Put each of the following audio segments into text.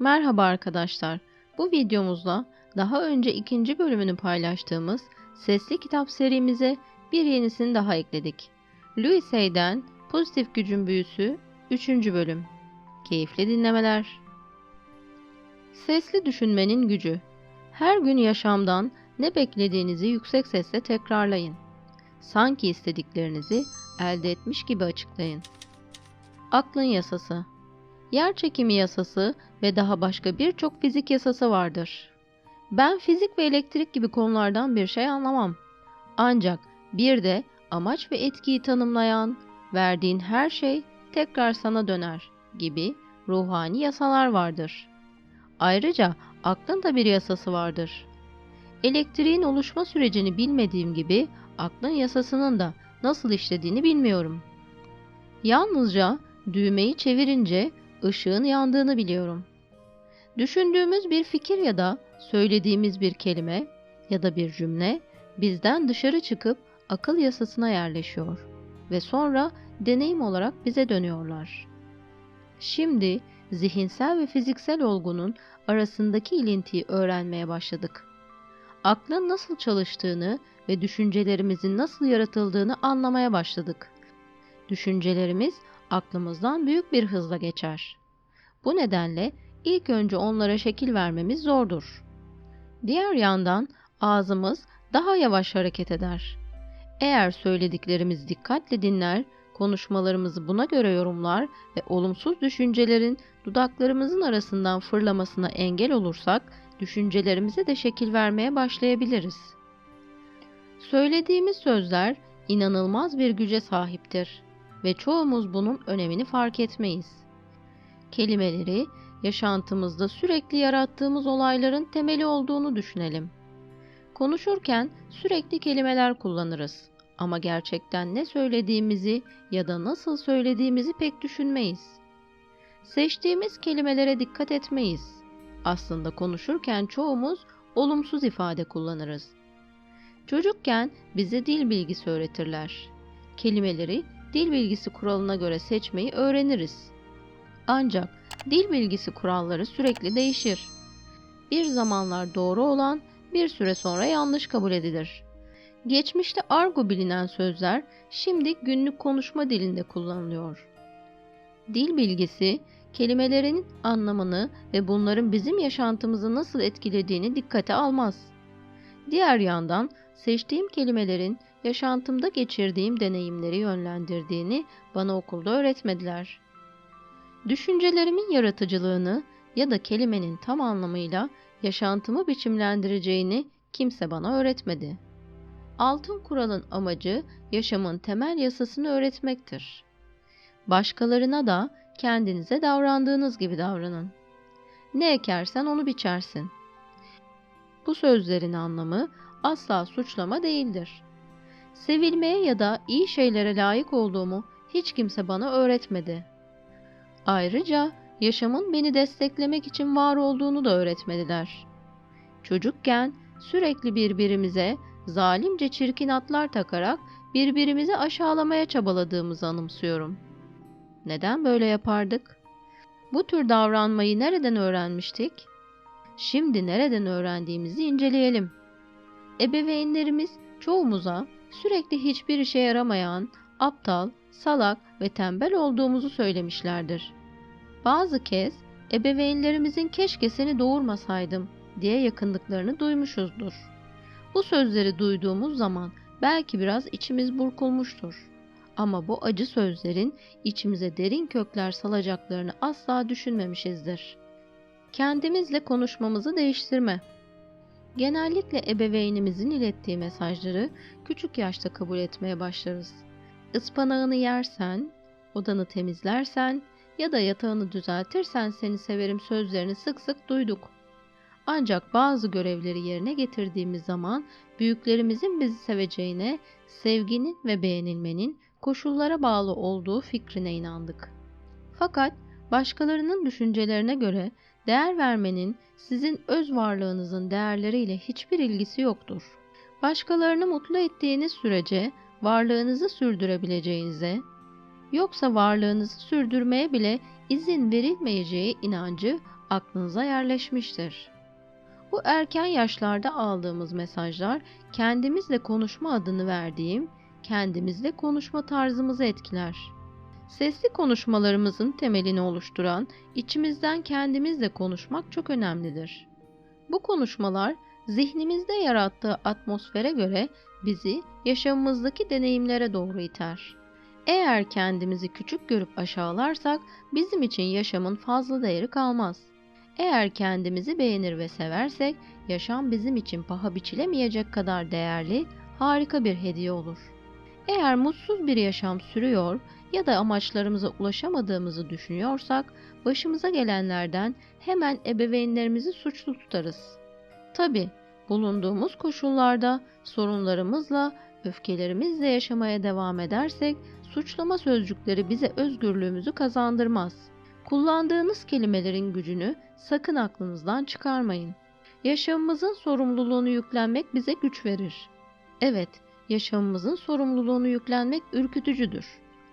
Merhaba arkadaşlar. Bu videomuzda daha önce ikinci bölümünü paylaştığımız sesli kitap serimize bir yenisini daha ekledik. Louis Hay'den Pozitif Gücün Büyüsü 3. bölüm. Keyifli dinlemeler. Sesli düşünmenin gücü. Her gün yaşamdan ne beklediğinizi yüksek sesle tekrarlayın. Sanki istediklerinizi elde etmiş gibi açıklayın. Aklın yasası. Yer çekimi yasası ve daha başka birçok fizik yasası vardır. Ben fizik ve elektrik gibi konulardan bir şey anlamam. Ancak bir de amaç ve etkiyi tanımlayan, verdiğin her şey tekrar sana döner gibi ruhani yasalar vardır. Ayrıca aklın da bir yasası vardır. Elektriğin oluşma sürecini bilmediğim gibi aklın yasasının da nasıl işlediğini bilmiyorum. Yalnızca düğmeyi çevirince ışığın yandığını biliyorum. Düşündüğümüz bir fikir ya da söylediğimiz bir kelime ya da bir cümle bizden dışarı çıkıp akıl yasasına yerleşiyor ve sonra deneyim olarak bize dönüyorlar. Şimdi zihinsel ve fiziksel olgunun arasındaki ilintiyi öğrenmeye başladık. Aklın nasıl çalıştığını ve düşüncelerimizin nasıl yaratıldığını anlamaya başladık. Düşüncelerimiz aklımızdan büyük bir hızla geçer. Bu nedenle ilk önce onlara şekil vermemiz zordur. Diğer yandan ağzımız daha yavaş hareket eder. Eğer söylediklerimiz dikkatle dinler, konuşmalarımızı buna göre yorumlar ve olumsuz düşüncelerin dudaklarımızın arasından fırlamasına engel olursak, düşüncelerimize de şekil vermeye başlayabiliriz. Söylediğimiz sözler inanılmaz bir güce sahiptir ve çoğumuz bunun önemini fark etmeyiz. Kelimeleri yaşantımızda sürekli yarattığımız olayların temeli olduğunu düşünelim. Konuşurken sürekli kelimeler kullanırız ama gerçekten ne söylediğimizi ya da nasıl söylediğimizi pek düşünmeyiz. Seçtiğimiz kelimelere dikkat etmeyiz. Aslında konuşurken çoğumuz olumsuz ifade kullanırız. Çocukken bize dil bilgisi öğretirler. Kelimeleri dil bilgisi kuralına göre seçmeyi öğreniriz. Ancak dil bilgisi kuralları sürekli değişir. Bir zamanlar doğru olan bir süre sonra yanlış kabul edilir. Geçmişte argo bilinen sözler şimdi günlük konuşma dilinde kullanılıyor. Dil bilgisi kelimelerin anlamını ve bunların bizim yaşantımızı nasıl etkilediğini dikkate almaz. Diğer yandan seçtiğim kelimelerin yaşantımda geçirdiğim deneyimleri yönlendirdiğini bana okulda öğretmediler. Düşüncelerimin yaratıcılığını ya da kelimenin tam anlamıyla yaşantımı biçimlendireceğini kimse bana öğretmedi. Altın kuralın amacı yaşamın temel yasasını öğretmektir. Başkalarına da kendinize davrandığınız gibi davranın. Ne ekersen onu biçersin. Bu sözlerin anlamı asla suçlama değildir. Sevilmeye ya da iyi şeylere layık olduğumu hiç kimse bana öğretmedi. Ayrıca yaşamın beni desteklemek için var olduğunu da öğretmediler. Çocukken sürekli birbirimize zalimce çirkin atlar takarak birbirimizi aşağılamaya çabaladığımızı anımsıyorum. Neden böyle yapardık? Bu tür davranmayı nereden öğrenmiştik? Şimdi nereden öğrendiğimizi inceleyelim. Ebeveynlerimiz çoğumuza sürekli hiçbir işe yaramayan, aptal, salak ve tembel olduğumuzu söylemişlerdir. Bazı kez ebeveynlerimizin keşke seni doğurmasaydım diye yakındıklarını duymuşuzdur. Bu sözleri duyduğumuz zaman belki biraz içimiz burkulmuştur. Ama bu acı sözlerin içimize derin kökler salacaklarını asla düşünmemişizdir. Kendimizle konuşmamızı değiştirme. Genellikle ebeveynimizin ilettiği mesajları küçük yaşta kabul etmeye başlarız. Ispanağını yersen, odanı temizlersen ya da yatağını düzeltirsen seni severim sözlerini sık sık duyduk. Ancak bazı görevleri yerine getirdiğimiz zaman büyüklerimizin bizi seveceğine, sevginin ve beğenilmenin koşullara bağlı olduğu fikrine inandık. Fakat başkalarının düşüncelerine göre değer vermenin sizin öz varlığınızın değerleriyle hiçbir ilgisi yoktur. Başkalarını mutlu ettiğiniz sürece varlığınızı sürdürebileceğinize, yoksa varlığınızı sürdürmeye bile izin verilmeyeceği inancı aklınıza yerleşmiştir. Bu erken yaşlarda aldığımız mesajlar kendimizle konuşma adını verdiğim kendimizle konuşma tarzımızı etkiler. Sesli konuşmalarımızın temelini oluşturan içimizden kendimizle konuşmak çok önemlidir. Bu konuşmalar zihnimizde yarattığı atmosfere göre bizi yaşamımızdaki deneyimlere doğru iter. Eğer kendimizi küçük görüp aşağılarsak bizim için yaşamın fazla değeri kalmaz. Eğer kendimizi beğenir ve seversek yaşam bizim için paha biçilemeyecek kadar değerli, harika bir hediye olur. Eğer mutsuz bir yaşam sürüyor ya da amaçlarımıza ulaşamadığımızı düşünüyorsak başımıza gelenlerden hemen ebeveynlerimizi suçlu tutarız. Tabi bulunduğumuz koşullarda sorunlarımızla, öfkelerimizle yaşamaya devam edersek suçlama sözcükleri bize özgürlüğümüzü kazandırmaz. Kullandığınız kelimelerin gücünü sakın aklınızdan çıkarmayın. Yaşamımızın sorumluluğunu yüklenmek bize güç verir. Evet, yaşamımızın sorumluluğunu yüklenmek ürkütücüdür.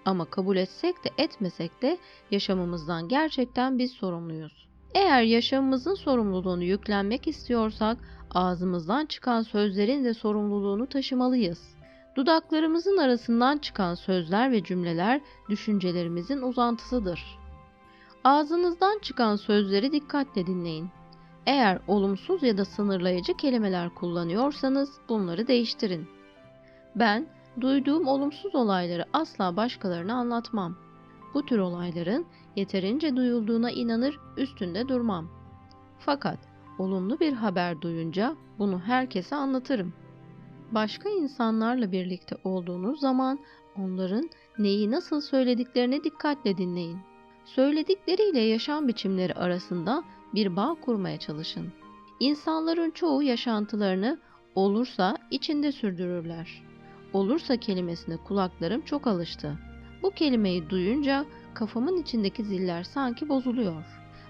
Ama kabul etsek de etmesek de yaşamımızdan gerçekten biz sorumluyuz. Eğer yaşamımızın sorumluluğunu yüklenmek istiyorsak ağzımızdan çıkan sözlerin de sorumluluğunu taşımalıyız. Dudaklarımızın arasından çıkan sözler ve cümleler düşüncelerimizin uzantısıdır. Ağzınızdan çıkan sözleri dikkatle dinleyin. Eğer olumsuz ya da sınırlayıcı kelimeler kullanıyorsanız bunları değiştirin. Ben duyduğum olumsuz olayları asla başkalarına anlatmam. Bu tür olayların yeterince duyulduğuna inanır, üstünde durmam. Fakat olumlu bir haber duyunca bunu herkese anlatırım. Başka insanlarla birlikte olduğunuz zaman onların neyi nasıl söylediklerine dikkatle dinleyin. Söyledikleriyle yaşam biçimleri arasında bir bağ kurmaya çalışın. İnsanların çoğu yaşantılarını olursa içinde sürdürürler. Olursa kelimesine kulaklarım çok alıştı. Bu kelimeyi duyunca kafamın içindeki ziller sanki bozuluyor.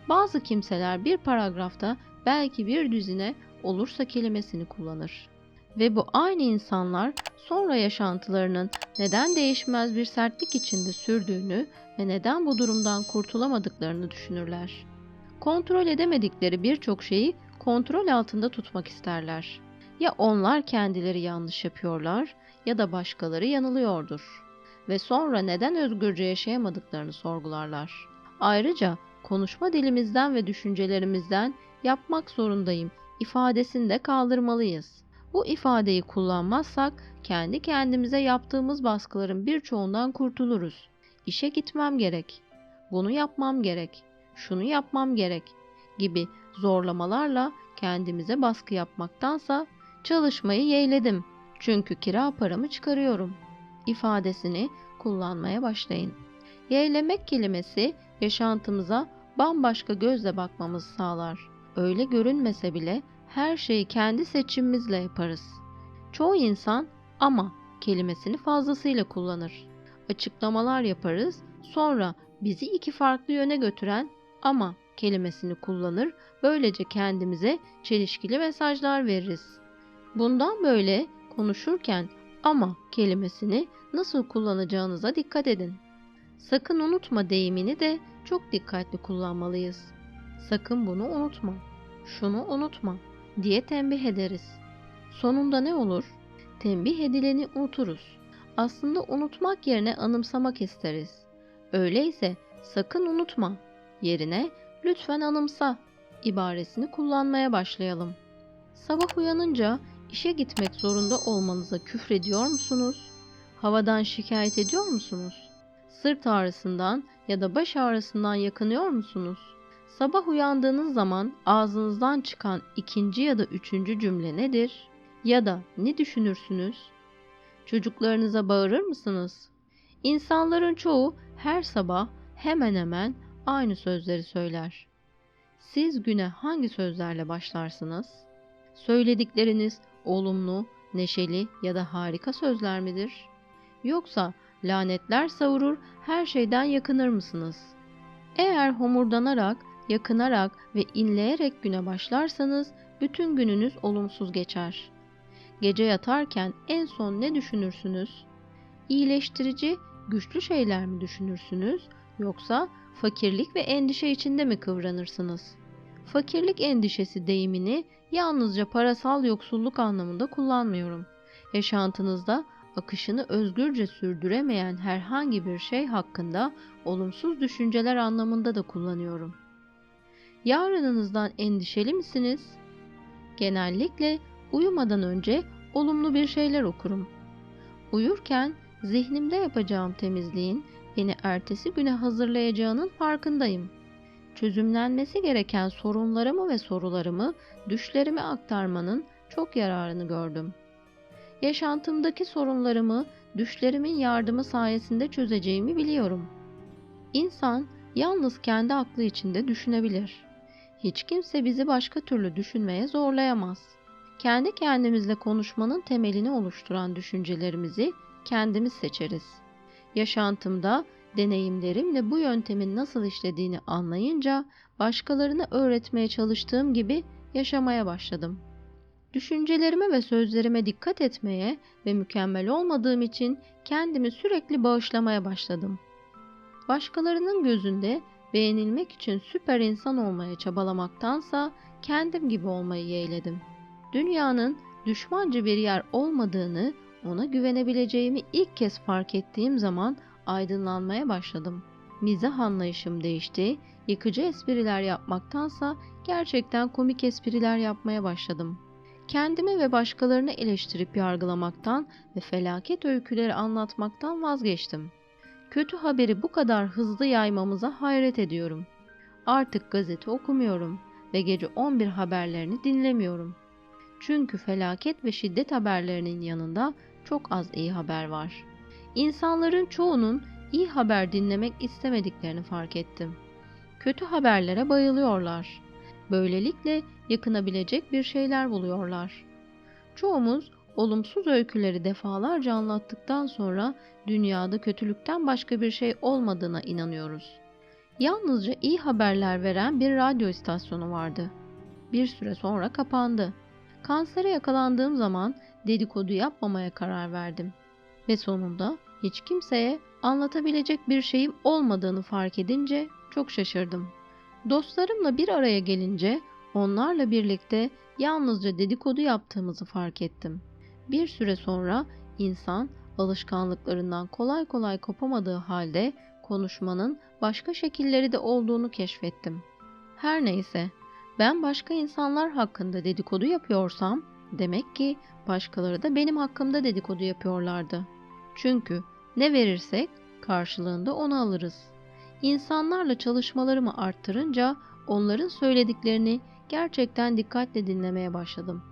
Bazı kimseler bir paragrafta belki bir düzine olursa kelimesini kullanır. Ve bu aynı insanlar sonra yaşantılarının neden değişmez bir sertlik içinde sürdüğünü ve neden bu durumdan kurtulamadıklarını düşünürler. Kontrol edemedikleri birçok şeyi kontrol altında tutmak isterler. Ya onlar kendileri yanlış yapıyorlar ya da başkaları yanılıyordur. Ve sonra neden özgürce yaşayamadıklarını sorgularlar. Ayrıca konuşma dilimizden ve düşüncelerimizden yapmak zorundayım ifadesini de kaldırmalıyız. Bu ifadeyi kullanmazsak kendi kendimize yaptığımız baskıların birçoğundan kurtuluruz. İşe gitmem gerek. Bunu yapmam gerek. Şunu yapmam gerek gibi zorlamalarla kendimize baskı yapmaktansa çalışmayı yeğledim. Çünkü kira paramı çıkarıyorum ifadesini kullanmaya başlayın. Yeğlemek kelimesi yaşantımıza bambaşka gözle bakmamızı sağlar. Öyle görünmese bile her şeyi kendi seçimimizle yaparız. Çoğu insan ama kelimesini fazlasıyla kullanır. Açıklamalar yaparız, sonra bizi iki farklı yöne götüren ama kelimesini kullanır, böylece kendimize çelişkili mesajlar veririz. Bundan böyle konuşurken ama kelimesini nasıl kullanacağınıza dikkat edin. Sakın unutma deyimini de çok dikkatli kullanmalıyız. Sakın bunu unutma, şunu unutma diye tembih ederiz. Sonunda ne olur? Tembih edileni unuturuz. Aslında unutmak yerine anımsamak isteriz. Öyleyse sakın unutma yerine lütfen anımsa ibaresini kullanmaya başlayalım. Sabah uyanınca işe gitmek zorunda olmanıza küfrediyor musunuz? Havadan şikayet ediyor musunuz? Sırt ağrısından ya da baş ağrısından yakınıyor musunuz? Sabah uyandığınız zaman ağzınızdan çıkan ikinci ya da üçüncü cümle nedir? Ya da ne düşünürsünüz? Çocuklarınıza bağırır mısınız? İnsanların çoğu her sabah hemen hemen aynı sözleri söyler. Siz güne hangi sözlerle başlarsınız? Söyledikleriniz olumlu, neşeli ya da harika sözler midir? Yoksa lanetler savurur, her şeyden yakınır mısınız? Eğer homurdanarak, yakınarak ve inleyerek güne başlarsanız bütün gününüz olumsuz geçer. Gece yatarken en son ne düşünürsünüz? İyileştirici, güçlü şeyler mi düşünürsünüz yoksa fakirlik ve endişe içinde mi kıvranırsınız? Fakirlik endişesi deyimini yalnızca parasal yoksulluk anlamında kullanmıyorum. Yaşantınızda akışını özgürce sürdüremeyen herhangi bir şey hakkında olumsuz düşünceler anlamında da kullanıyorum. Yarınınızdan endişeli misiniz? Genellikle uyumadan önce olumlu bir şeyler okurum. Uyurken zihnimde yapacağım temizliğin beni ertesi güne hazırlayacağının farkındayım. Çözümlenmesi gereken sorunlarımı ve sorularımı düşlerime aktarmanın çok yararını gördüm. Yaşantımdaki sorunlarımı düşlerimin yardımı sayesinde çözeceğimi biliyorum. İnsan yalnız kendi aklı içinde düşünebilir. Hiç kimse bizi başka türlü düşünmeye zorlayamaz. Kendi kendimizle konuşmanın temelini oluşturan düşüncelerimizi kendimiz seçeriz. Yaşantımda deneyimlerimle bu yöntemin nasıl işlediğini anlayınca başkalarına öğretmeye çalıştığım gibi yaşamaya başladım. Düşüncelerime ve sözlerime dikkat etmeye ve mükemmel olmadığım için kendimi sürekli bağışlamaya başladım. Başkalarının gözünde beğenilmek için süper insan olmaya çabalamaktansa kendim gibi olmayı yeğledim. Dünyanın düşmanca bir yer olmadığını, ona güvenebileceğimi ilk kez fark ettiğim zaman aydınlanmaya başladım. Mizah anlayışım değişti, yıkıcı espriler yapmaktansa gerçekten komik espriler yapmaya başladım. Kendimi ve başkalarını eleştirip yargılamaktan ve felaket öyküleri anlatmaktan vazgeçtim. Kötü haberi bu kadar hızlı yaymamıza hayret ediyorum. Artık gazete okumuyorum ve gece 11 haberlerini dinlemiyorum. Çünkü felaket ve şiddet haberlerinin yanında çok az iyi haber var. İnsanların çoğunun iyi haber dinlemek istemediklerini fark ettim. Kötü haberlere bayılıyorlar. Böylelikle yakınabilecek bir şeyler buluyorlar. Çoğumuz olumsuz öyküleri defalarca anlattıktan sonra dünyada kötülükten başka bir şey olmadığına inanıyoruz. Yalnızca iyi haberler veren bir radyo istasyonu vardı. Bir süre sonra kapandı. Kansere yakalandığım zaman dedikodu yapmamaya karar verdim. Ve sonunda hiç kimseye anlatabilecek bir şeyim olmadığını fark edince çok şaşırdım. Dostlarımla bir araya gelince onlarla birlikte yalnızca dedikodu yaptığımızı fark ettim. Bir süre sonra insan alışkanlıklarından kolay kolay kopamadığı halde konuşmanın başka şekilleri de olduğunu keşfettim. Her neyse, ben başka insanlar hakkında dedikodu yapıyorsam demek ki başkaları da benim hakkımda dedikodu yapıyorlardı. Çünkü ne verirsek karşılığında onu alırız. İnsanlarla çalışmalarımı arttırınca onların söylediklerini gerçekten dikkatle dinlemeye başladım.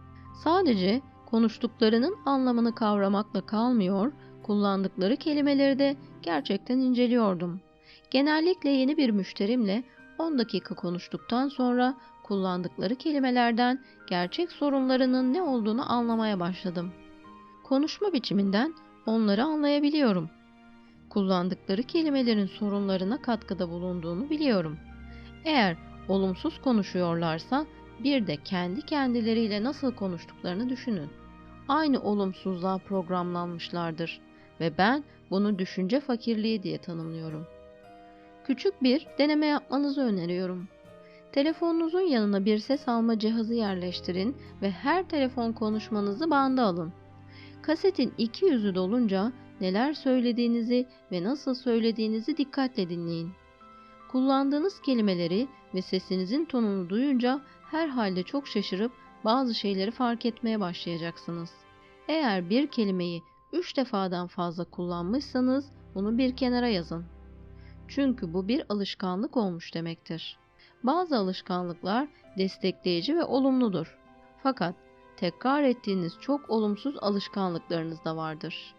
Sadece konuştuklarının anlamını kavramakla kalmıyor, kullandıkları kelimeleri de gerçekten inceliyordum. Genellikle yeni bir müşterimle 10 dakika konuştuktan sonra kullandıkları kelimelerden gerçek sorunlarının ne olduğunu anlamaya başladım. Konuşma biçiminden onları anlayabiliyorum. Kullandıkları kelimelerin sorunlarına katkıda bulunduğunu biliyorum. Eğer olumsuz konuşuyorlarsa bir de kendi kendileriyle nasıl konuştuklarını düşünün. Aynı olumsuzluğa programlanmışlardır ve ben bunu düşünce fakirliği diye tanımlıyorum. Küçük bir deneme yapmanızı öneriyorum. Telefonunuzun yanına bir ses alma cihazı yerleştirin ve her telefon konuşmanızı banda alın. Kasetin iki yüzü dolunca neler söylediğinizi ve nasıl söylediğinizi dikkatle dinleyin. Kullandığınız kelimeleri ve sesinizin tonunu duyunca herhalde çok şaşırıp bazı şeyleri fark etmeye başlayacaksınız. Eğer bir kelimeyi üç defadan fazla kullanmışsanız bunu bir kenara yazın. Çünkü bu bir alışkanlık olmuş demektir. Bazı alışkanlıklar destekleyici ve olumludur. Fakat tekrar ettiğiniz çok olumsuz alışkanlıklarınız da vardır.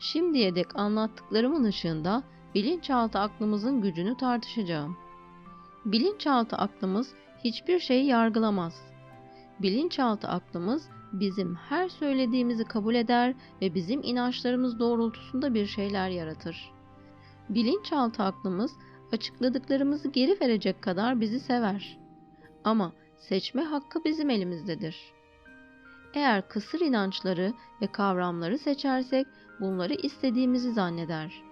Şimdiye dek anlattıklarımın ışığında bilinçaltı aklımızın gücünü tartışacağım. Bilinçaltı aklımız hiçbir şeyi yargılamaz. Bilinçaltı aklımız bizim her söylediğimizi kabul eder ve bizim inançlarımız doğrultusunda bir şeyler yaratır. Bilinçaltı aklımız açıkladıklarımızı geri verecek kadar bizi sever. Ama seçme hakkı bizim elimizdedir. Eğer kısır inançları ve kavramları seçersek bunları istediğimizi zanneder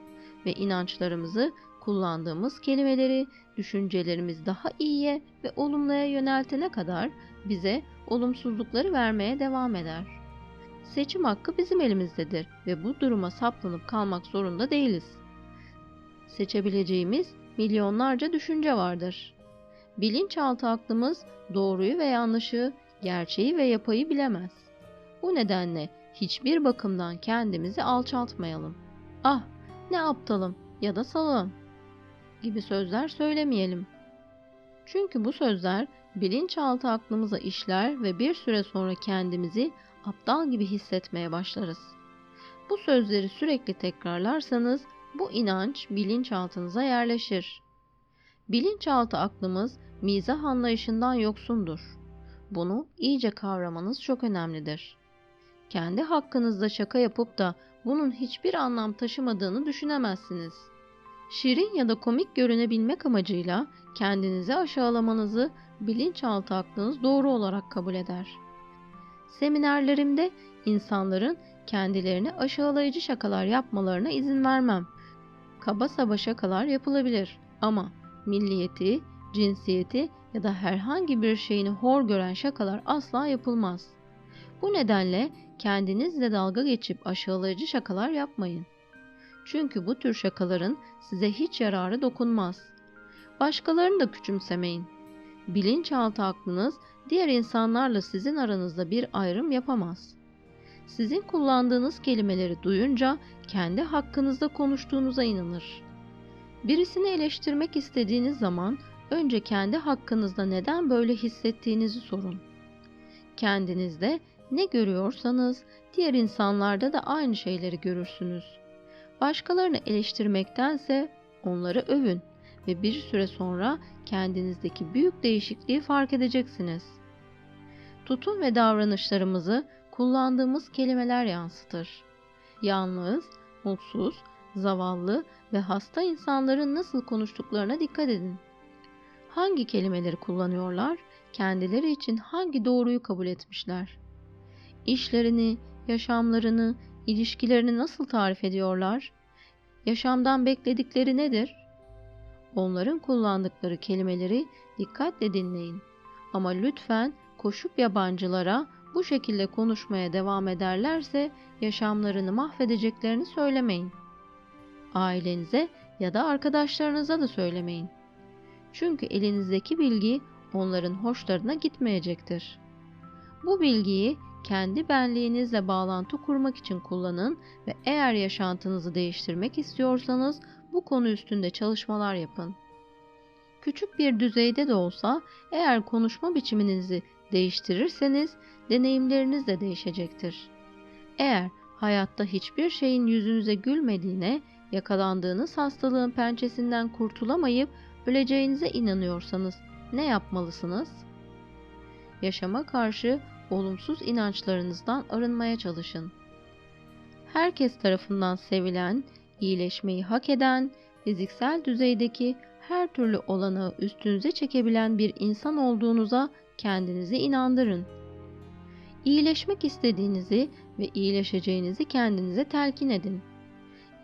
ve inançlarımızı kullandığımız kelimeleri düşüncelerimiz daha iyiye ve olumluya yöneltene kadar bize olumsuzlukları vermeye devam eder. Seçim hakkı bizim elimizdedir ve bu duruma saplanıp kalmak zorunda değiliz. Seçebileceğimiz milyonlarca düşünce vardır. Bilinçaltı aklımız doğruyu ve yanlışı, gerçeği ve yapayı bilemez. Bu nedenle hiçbir bakımdan kendimizi alçaltmayalım. Ah ne aptalım ya da salağım gibi sözler söylemeyelim. Çünkü bu sözler bilinçaltı aklımıza işler ve bir süre sonra kendimizi aptal gibi hissetmeye başlarız. Bu sözleri sürekli tekrarlarsanız bu inanç bilinçaltınıza yerleşir. Bilinçaltı aklımız mizah anlayışından yoksundur. Bunu iyice kavramanız çok önemlidir. Kendi hakkınızda şaka yapıp da bunun hiçbir anlam taşımadığını düşünemezsiniz. Şirin ya da komik görünebilmek amacıyla kendinizi aşağılamanızı bilinçaltı aklınız doğru olarak kabul eder. Seminerlerimde insanların kendilerini aşağılayıcı şakalar yapmalarına izin vermem. Kaba saba şakalar yapılabilir ama milliyeti, cinsiyeti ya da herhangi bir şeyini hor gören şakalar asla yapılmaz. Bu nedenle kendinizle dalga geçip aşağılayıcı şakalar yapmayın. Çünkü bu tür şakaların size hiç yararı dokunmaz. Başkalarını da küçümsemeyin. Bilinçaltı aklınız diğer insanlarla sizin aranızda bir ayrım yapamaz. Sizin kullandığınız kelimeleri duyunca kendi hakkınızda konuştuğunuza inanır. Birisini eleştirmek istediğiniz zaman önce kendi hakkınızda neden böyle hissettiğinizi sorun. Kendinizde ne görüyorsanız diğer insanlarda da aynı şeyleri görürsünüz. Başkalarını eleştirmektense onları övün ve bir süre sonra kendinizdeki büyük değişikliği fark edeceksiniz. Tutum ve davranışlarımızı kullandığımız kelimeler yansıtır. Yalnız, mutsuz, zavallı ve hasta insanların nasıl konuştuklarına dikkat edin. Hangi kelimeleri kullanıyorlar? Kendileri için hangi doğruyu kabul etmişler? İşlerini, yaşamlarını, ilişkilerini nasıl tarif ediyorlar? Yaşamdan bekledikleri nedir? Onların kullandıkları kelimeleri dikkatle dinleyin. Ama lütfen koşup yabancılara bu şekilde konuşmaya devam ederlerse yaşamlarını mahvedeceklerini söylemeyin. Ailenize ya da arkadaşlarınıza da söylemeyin. Çünkü elinizdeki bilgi onların hoşlarına gitmeyecektir. Bu bilgiyi kendi benliğinizle bağlantı kurmak için kullanın ve eğer yaşantınızı değiştirmek istiyorsanız bu konu üstünde çalışmalar yapın. Küçük bir düzeyde de olsa eğer konuşma biçiminizi değiştirirseniz deneyimleriniz de değişecektir. Eğer hayatta hiçbir şeyin yüzünüze gülmediğine, yakalandığınız hastalığın pençesinden kurtulamayıp öleceğinize inanıyorsanız ne yapmalısınız? Yaşama karşı olumsuz inançlarınızdan arınmaya çalışın. Herkes tarafından sevilen, iyileşmeyi hak eden, fiziksel düzeydeki her türlü olanağı üstünüze çekebilen bir insan olduğunuza kendinizi inandırın. İyileşmek istediğinizi ve iyileşeceğinizi kendinize telkin edin.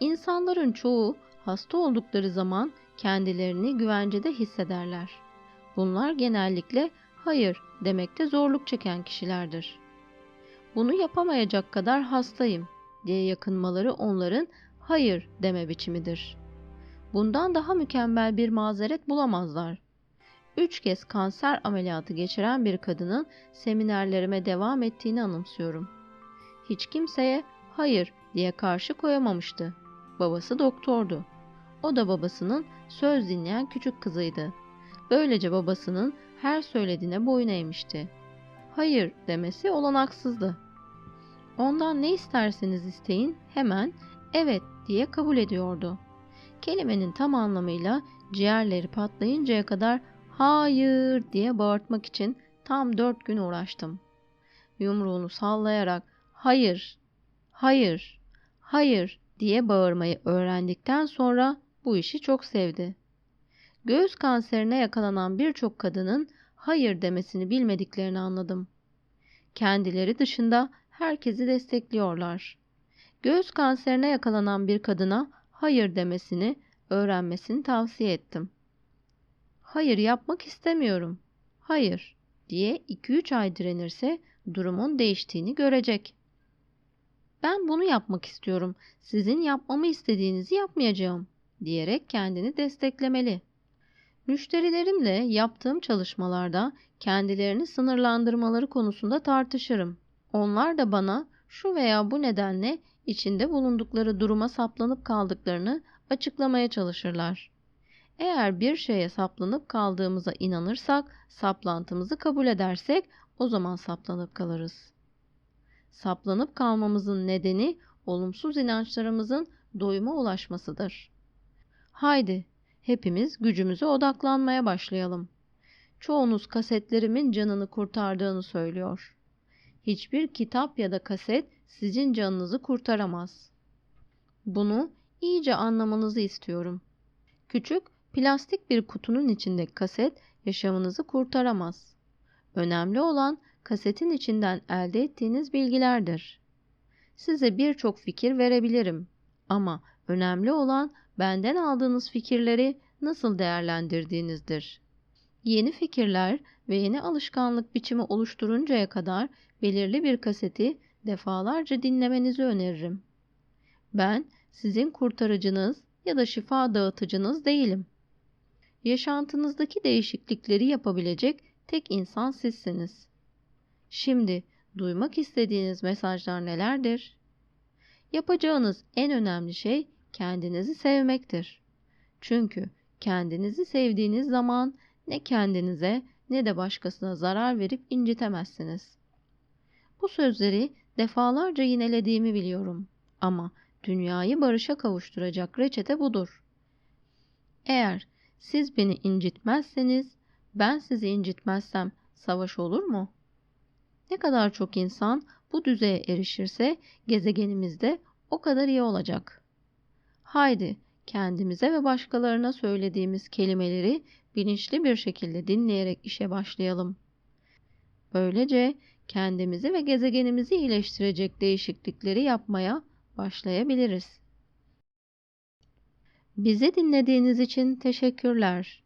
İnsanların çoğu hasta oldukları zaman kendilerini güvencede hissederler. Bunlar genellikle hayır demekte zorluk çeken kişilerdir. Bunu yapamayacak kadar hastayım diye yakınmaları onların hayır deme biçimidir. Bundan daha mükemmel bir mazeret bulamazlar. Üç kez kanser ameliyatı geçiren bir kadının seminerlerime devam ettiğini anımsıyorum. Hiç kimseye hayır diye karşı koyamamıştı. Babası doktordu. O da babasının söz dinleyen küçük kızıydı. Böylece babasının her söylediğine boyun eğmişti. Hayır demesi olanaksızdı. Ondan ne isterseniz isteyin hemen evet diye kabul ediyordu. Kelimenin tam anlamıyla ciğerleri patlayıncaya kadar hayır diye bağırtmak için tam dört gün uğraştım. Yumruğunu sallayarak hayır, hayır, hayır diye bağırmayı öğrendikten sonra bu işi çok sevdi. Göğüs kanserine yakalanan birçok kadının hayır demesini bilmediklerini anladım. Kendileri dışında herkesi destekliyorlar. Göğüs kanserine yakalanan bir kadına hayır demesini öğrenmesini tavsiye ettim. Hayır yapmak istemiyorum. Hayır diye 2-3 ay direnirse durumun değiştiğini görecek. Ben bunu yapmak istiyorum. Sizin yapmamı istediğinizi yapmayacağım diyerek kendini desteklemeli. Müşterilerimle yaptığım çalışmalarda kendilerini sınırlandırmaları konusunda tartışırım. Onlar da bana şu veya bu nedenle içinde bulundukları duruma saplanıp kaldıklarını açıklamaya çalışırlar. Eğer bir şeye saplanıp kaldığımıza inanırsak, saplantımızı kabul edersek o zaman saplanıp kalırız. Saplanıp kalmamızın nedeni olumsuz inançlarımızın doyuma ulaşmasıdır. Haydi hepimiz gücümüze odaklanmaya başlayalım. Çoğunuz kasetlerimin canını kurtardığını söylüyor. Hiçbir kitap ya da kaset sizin canınızı kurtaramaz. Bunu iyice anlamanızı istiyorum. Küçük plastik bir kutunun içindeki kaset yaşamınızı kurtaramaz. Önemli olan kasetin içinden elde ettiğiniz bilgilerdir. Size birçok fikir verebilirim ama önemli olan benden aldığınız fikirleri nasıl değerlendirdiğinizdir. Yeni fikirler ve yeni alışkanlık biçimi oluşturuncaya kadar belirli bir kaseti defalarca dinlemenizi öneririm. Ben sizin kurtarıcınız ya da şifa dağıtıcınız değilim. Yaşantınızdaki değişiklikleri yapabilecek tek insan sizsiniz. Şimdi duymak istediğiniz mesajlar nelerdir? Yapacağınız en önemli şey kendinizi sevmektir. Çünkü kendinizi sevdiğiniz zaman ne kendinize ne de başkasına zarar verip incitemezsiniz. Bu sözleri defalarca yinelediğimi biliyorum ama dünyayı barışa kavuşturacak reçete budur. Eğer siz beni incitmezseniz, ben sizi incitmezsem savaş olur mu? Ne kadar çok insan bu düzeye erişirse gezegenimizde o kadar iyi olacak. Haydi kendimize ve başkalarına söylediğimiz kelimeleri bilinçli bir şekilde dinleyerek işe başlayalım. Böylece kendimizi ve gezegenimizi iyileştirecek değişiklikleri yapmaya başlayabiliriz. Bizi dinlediğiniz için teşekkürler.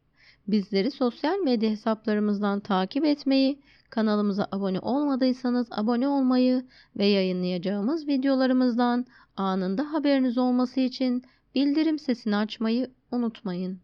Bizleri sosyal medya hesaplarımızdan takip etmeyi, kanalımıza abone olmadıysanız abone olmayı ve yayınlayacağımız videolarımızdan anında haberiniz olması için Bildirim sesini açmayı unutmayın.